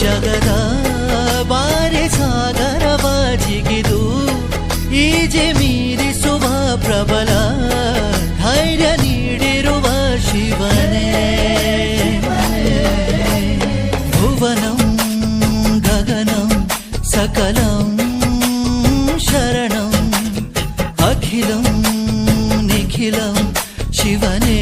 ಜಗದ ಬಾರೆ ಸಾಗರವಾಗಿಗಿದು ಈಜೆ ಮೀರಿಸುವ ಪ್ರಬಲ ಧೈರ್ಯ ನೀಡಿರುವ ಶಿವನೇ ಭುವನಂ ಗಗನಂ ಸಕಲಂ ಶರಣಂ ಅಖಿಲಂ ನಿಖಿಲಂ ಶಿವನೇ